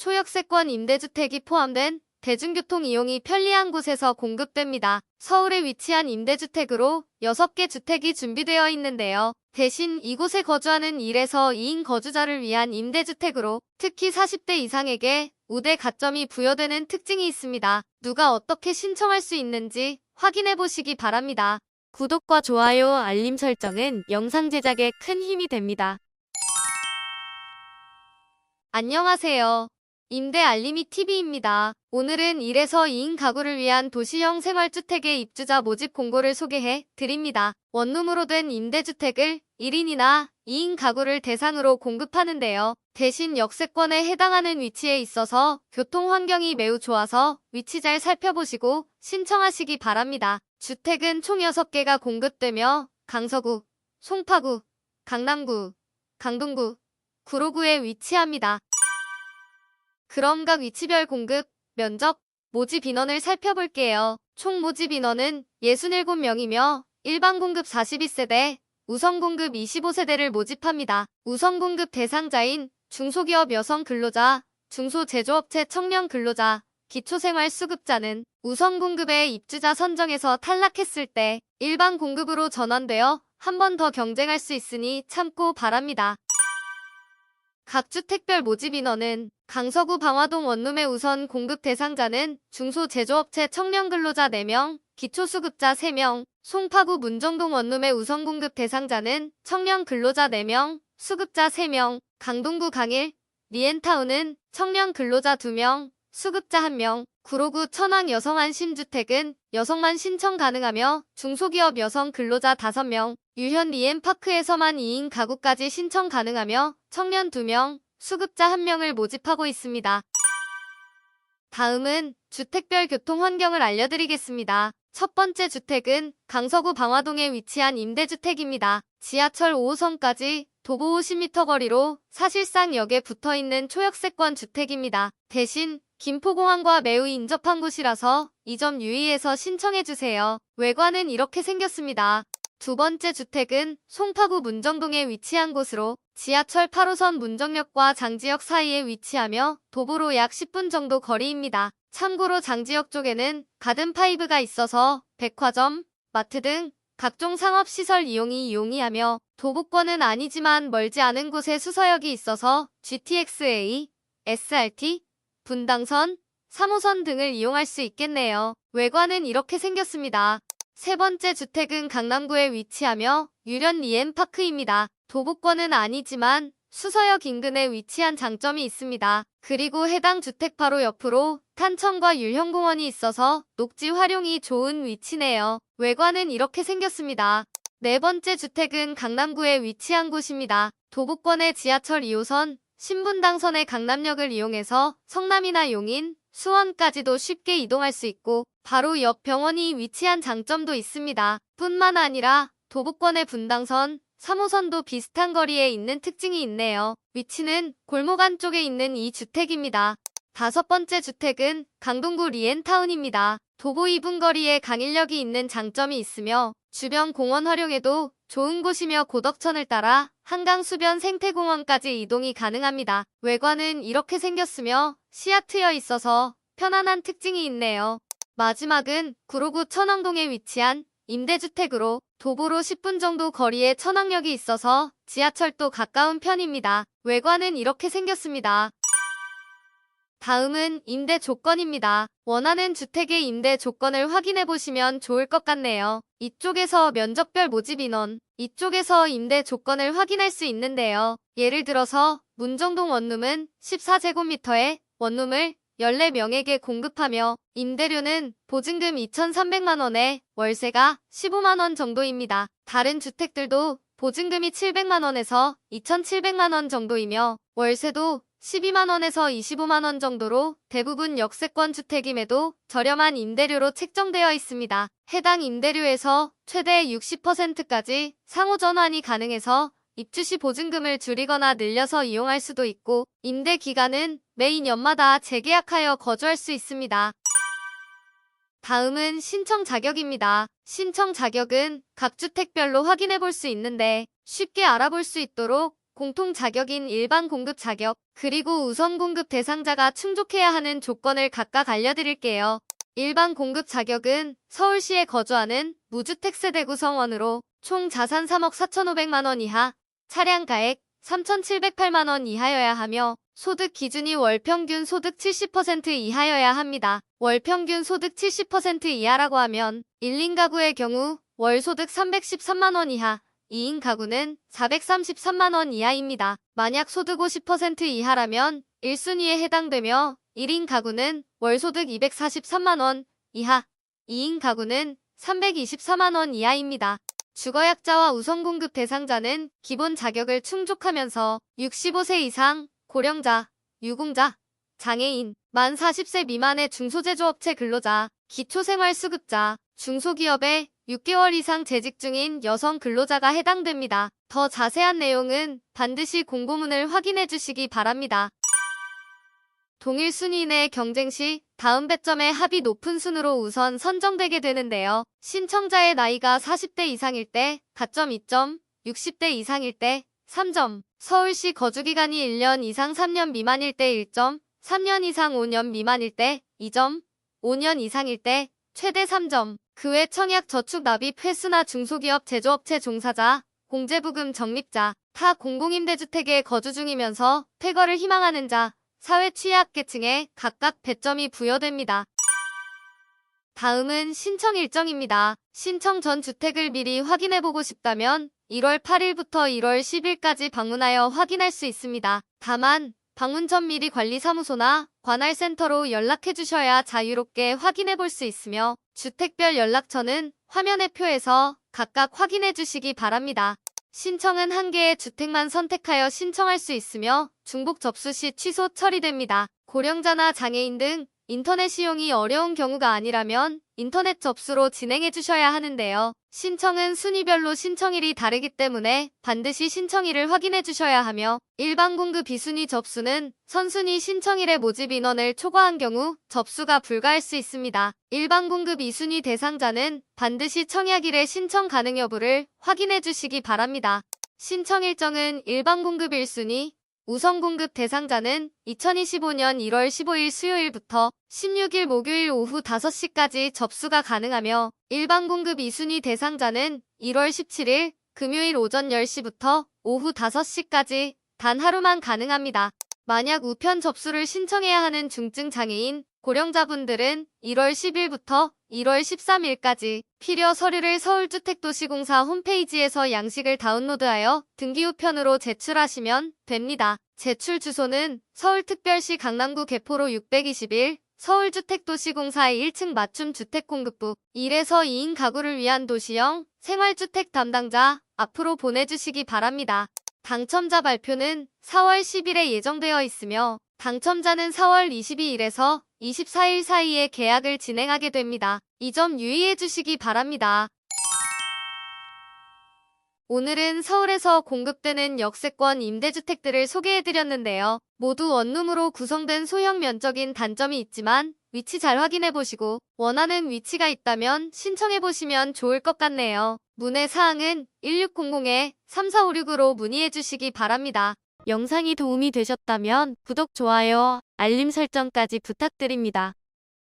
초역세권 임대주택이 포함된 대중교통 이용이 편리한 곳에서 공급됩니다. 서울에 위치한 임대주택으로 6개 주택이 준비되어 있는데요. 대신 이곳에 거주하는 1에서 2인 거주자를 위한 임대주택으로 특히 40대 이상에게 우대 가점이 부여되는 특징이 있습니다. 누가 어떻게 신청할 수 있는지 확인해 보시기 바랍니다. 구독과 좋아요, 알림 설정은 영상 제작에 큰 힘이 됩니다. 안녕하세요. 임대 알림이 TV입니다. 오늘은 1에서 2인 가구를 위한 도시형 생활주택의 입주자 모집 공고를 소개해 드립니다. 원룸으로 된 임대주택을 1인이나 2인 가구를 대상으로 공급하는데요. 대신 역세권에 해당하는 위치에 있어서 교통 환경이 매우 좋아서 위치 잘 살펴보시고 신청하시기 바랍니다. 주택은 총 6개가 공급되며 강서구, 송파구, 강남구, 강동구, 구로구에 위치합니다. 그럼 각 위치별 공급, 면적, 모집 인원을 살펴볼게요. 총 모집 인원은 67명이며 일반 공급 42세대, 우선 공급 25세대를 모집합니다. 우선 공급 대상자인 중소기업 여성 근로자, 중소제조업체 청년 근로자, 기초생활 수급자는 우선 공급의 입주자 선정에서 탈락했을 때 일반 공급으로 전환되어 한 번 더 경쟁할 수 있으니 참고 바랍니다. 각 주택별 모집 인원은 강서구 방화동 원룸의 우선 공급 대상자는 중소제조업체 청년 근로자 4명, 기초수급자 3명, 송파구 문정동 원룸의 우선 공급 대상자는 청년 근로자 4명, 수급자 3명, 강동구 강일, 리엔타운은 청년 근로자 2명, 수급자 1명, 구로구 천왕 여성한 신주택은 여성만 신청 가능하며 중소기업 여성 근로자 5명, 유현 리엔파크에서만 2인 가구까지 신청 가능하며 청년 2명, 수급자 1명을 모집하고 있습니다. 다음은 주택별 교통 환경을 알려드리겠습니다. 첫 번째 주택은 강서구 방화동에 위치한 임대주택입니다. 지하철 5호선까지 도보 50m 거리로 사실상 역에 붙어 있는 초역세권 주택입니다. 대신 김포공항과 매우 인접한 곳이라서 이 점 유의해서 신청해주세요. 외관은 이렇게 생겼습니다. 두 번째 주택은 송파구 문정동에 위치한 곳으로 지하철 8호선 문정역과 장지역 사이에 위치하며 도보로 약 10분 정도 거리입니다. 참고로 장지역 쪽에는 가든파이브가 있어서 백화점, 마트 등 각종 상업시설 이용이 용이하며 도보권은 아니지만 멀지 않은 곳에 수서역이 있어서 GTX-A, SRT, 분당선, 3호선 등을 이용할 수 있겠네요. 외관은 이렇게 생겼습니다. 세 번째 주택은 강남구에 위치하며 유련 리엠파크입니다. 도보권은 아니지만 수서역 인근에 위치한 장점이 있습니다. 그리고 해당 주택 바로 옆으로 탄천과 율형공원이 있어서 녹지 활용이 좋은 위치네요. 외관은 이렇게 생겼습니다. 네 번째 주택은 강남구에 위치한 곳입니다. 도보권의 지하철 2호선, 신분 당선의 강남역을 이용해서 성남이나 용인, 수원까지도 쉽게 이동할 수 있고 바로 옆 병원이 위치한 장점도 있습니다. 뿐만 아니라 도보권의 분당선, 3호선도 비슷한 거리에 있는 특징이 있네요. 위치는 골목 안쪽에 있는 이 주택입니다. 다섯 번째 주택은 강동구 리엔타운입니다. 도보 2분 거리에 강일역이 있는 장점이 있으며 주변 공원 활용에도 좋은 곳이며 고덕천을 따라 한강 수변 생태공원까지 이동이 가능합니다. 외관은 이렇게 생겼으며 시야 트여 있어서 편안한 특징이 있네요. 마지막은 구로구 천왕동에 위치한 임대주택으로 도보로 10분 정도 거리에 천왕역이 있어서 지하철도 가까운 편입니다. 외관은 이렇게 생겼습니다. 다음은 임대 조건입니다. 원하는 주택의 임대 조건을 확인해 보시면 좋을 것 같네요. 이쪽에서 면적별 모집 인원, 이쪽에서 임대 조건을 확인할 수 있는데요. 예를 들어서 문정동 원룸은 14제곱미터에 원룸을 14명에게 공급하며 임대료는 보증금 2,300만원에 월세가 15만원 정도입니다. 다른 주택들도 보증금이 700만원에서 2,700만원 정도이며 월세도 12만원에서 25만원 정도로 대부분 역세권 주택임에도 저렴한 임대료로 책정되어 있습니다. 해당 임대료에서 최대 60%까지 상호 전환이 가능해서 입주 시 보증금을 줄이거나 늘려서 이용할 수도 있고 임대 기간은 매인 연마다 재계약하여 거주할 수 있습니다. 다음은 신청 자격입니다. 신청 자격은 각 주택별로 확인해 볼 수 있는데 쉽게 알아볼 수 있도록 공통 자격인 일반 공급 자격, 그리고 우선 공급 대상자가 충족해야 하는 조건을 각각 알려드릴게요. 일반 공급 자격은 서울시에 거주하는 무주택 세대 구성원으로 총 자산 3억 4,500만 원 이하, 차량 가액 3,708만 원 이하여야 하며 소득 기준이 월평균 소득 70% 이하여야 합니다. 월평균 소득 70% 이하라고 하면 1인 가구의 경우 월 소득 313만 원 이하, 2인 가구는 433만 원 이하입니다. 만약 소득 50% 이하라면 1순위에 해당되며 1인 가구는 월 소득 243만 원 이하, 2인 가구는 324만 원 이하입니다. 주거약자와 우선공급 대상자는 기본 자격을 충족하면서 65세 이상, 고령자, 유공자, 장애인, 만 40세 미만의 중소제조업체 근로자, 기초생활수급자, 중소기업에 6개월 이상 재직 중인 여성 근로자가 해당됩니다. 더 자세한 내용은 반드시 공고문을 확인해 주시기 바랍니다. 동일 순위 내 경쟁 시 다음 배점의 합이 높은 순으로 우선 선정되게 되는데요. 신청자의 나이가 40대 이상일 때 가점 2점, 60대 이상일 때 3점, 서울시 거주기간이 1년 이상 3년 미만일 때 1점, 3년 이상 5년 미만일 때 2점, 5년 이상일 때 최대 3점, 그 외 청약 저축 납입 횟수나 중소기업 제조업체 종사자, 공제부금 적립자, 타 공공임대주택에 거주 중이면서 퇴거를 희망하는 자, 사회 취약계층에 각각 배점이 부여됩니다. 다음은 신청 일정입니다. 신청 전 주택을 미리 확인해보고 싶다면 1월 8일부터 1월 10일까지 방문하여 확인할 수 있습니다. 다만 전 미리 관리사무소나 관할 센터로 연락해 주셔야 자유롭게 확인해 볼 수 있으며 주택별 연락처는 화면의 표에서 각각 확인해 주시기 바랍니다. 신청은 한 개의 주택만 선택하여 신청할 수 있으며 중복 접수 시 취소 처리됩니다. 고령자나 장애인 등 인터넷 이용이 어려운 경우가 아니라면 인터넷 접수로 진행해 주셔야 하는데요. 신청은 순위별로 신청일이 다르기 때문에 반드시 신청일을 확인해 주셔야 하며 일반 공급 비순위 접수는 선순위 신청일의 모집 인원을 초과한 경우 접수가 불가할 수 있습니다. 일반 공급 2순위 대상자는 반드시 청약일에 신청 가능 여부를 확인해 주시기 바랍니다. 신청 일정은 일반 공급 1순위, 우선 공급 대상자는 2025년 1월 15일 수요일부터 16일 목요일 오후 5시까지 접수가 가능하며 일반 공급 2순위 대상자는 1월 17일 금요일 오전 10시부터 오후 5시까지 단 하루만 가능합니다. 만약 우편 접수를 신청해야 하는 중증 장애인, 고령자분들은 1월 10일부터 1월 13일까지 필요 서류를 서울주택도시공사 홈페이지에서 양식을 다운로드하여 등기 우편으로 제출하시면 됩니다. 제출 주소는 서울특별시 강남구 개포로 621 서울주택도시공사 1층 맞춤 주택공급부 1에서 2인 가구를 위한 도시형 생활주택 담당자 앞으로 보내주시기 바랍니다. 당첨자 발표는 4월 10일에 예정되어 있으며 당첨자는 4월 22일에서 24일 사이에 계약을 진행하게 됩니다. 이 점 유의해 주시기 바랍니다. 오늘은 서울에서 공급되는 역세권 임대주택들을 소개해드렸는데요. 모두 원룸으로 구성된 소형 면적인 단점이 있지만 위치 잘 확인해보시고 원하는 위치가 있다면 신청해보시면 좋을 것 같네요. 문의 사항은 1600-3456으로 문의해주시기 바랍니다. 영상이 도움이 되셨다면 구독, 좋아요, 알림 설정까지 부탁드립니다.